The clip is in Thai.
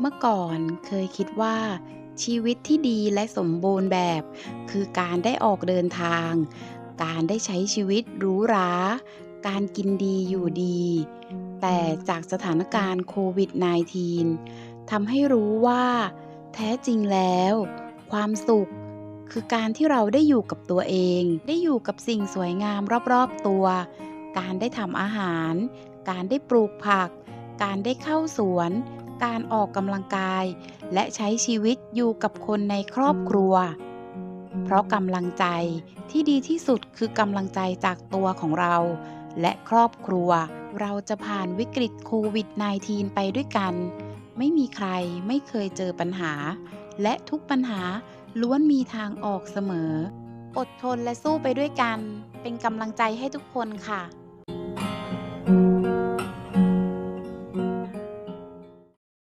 เมื่อก่อนเคยคิดว่าชีวิตที่ดีและสมบูรณ์แบบ คือการได้ออกเดินทาง การได้ใช้ชีวิตหรูหรา การกินดีอยู่ดี แต่จากสถานการณ์โควิด -19 ทำให้รู้ว่า แท้จริงแล้ว ความสุขคือการที่เราได้อยู่กับตัวเอง ได้อยู่กับสิ่งสวยงามรอบๆตัว การได้ทำอาหาร การได้ปลูกผัก การได้เข้าสวน การออกกำลังกาย และใช้ชีวิตอยู่กับคนในครอบครัว เพราะกำลังใจที่ดีที่สุดคือกำลังใจจากตัวของเรา และครอบครัว เราจะผ่านวิกฤตโควิด -19 ไปด้วยกัน ไม่มีใครไม่เคยเจอปัญหา และทุกปัญหาล้วนมีทางออกเสมอ อดทนและสู้ไปด้วยกัน เป็นกำลังใจให้ทุกคนค่ะ